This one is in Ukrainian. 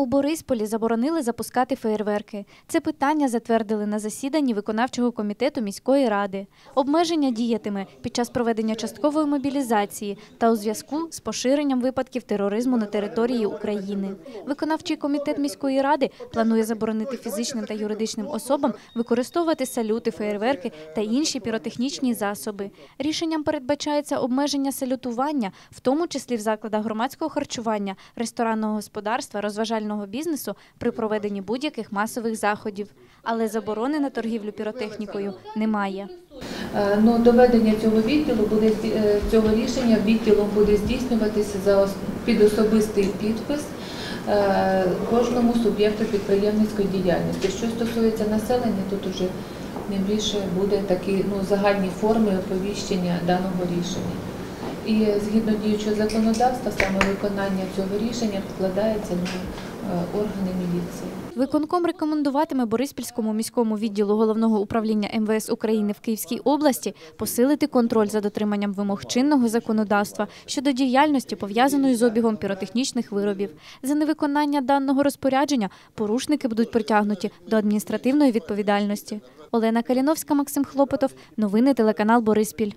У Борисполі заборонили запускати феєрверки. Це питання затвердили на засіданні виконавчого комітету міської ради. Обмеження діятиме під час проведення часткової мобілізації та у зв'язку з поширенням випадків тероризму на території України. Виконавчий комітет міської ради планує заборонити фізичним та юридичним особам використовувати салюти, феєрверки та інші піротехнічні засоби. Рішенням передбачається обмеження салютування, в тому числі в закладах громадського харчування, ресторанного господарства, розважального бізнесу при проведенні будь-яких масових заходів. Але заборони на торгівлю піротехнікою немає. Е, Ну, доведення цього відділу буде е, цього рішення відділом буде здійснюватися за під особистий підпис е, кожному суб'єкту підприємницької діяльності. Що стосується населення, тут уже не більше буде такі ну, загальні форми оповіщення даного рішення. І згідно діючого законодавства, саме виконання цього рішення покладається на е, органи міліції. Виконком рекомендуватиме Бориспільському міському відділу головного управління МВС України в Київській області посилити контроль за дотриманням вимог чинного законодавства щодо діяльності, пов'язаної з обігом піротехнічних виробів. За невиконання даного розпорядження порушники будуть притягнуті до адміністративної відповідальності. Олена Каліновська, Максим Хлопотов. Новини телеканал Бориспіль.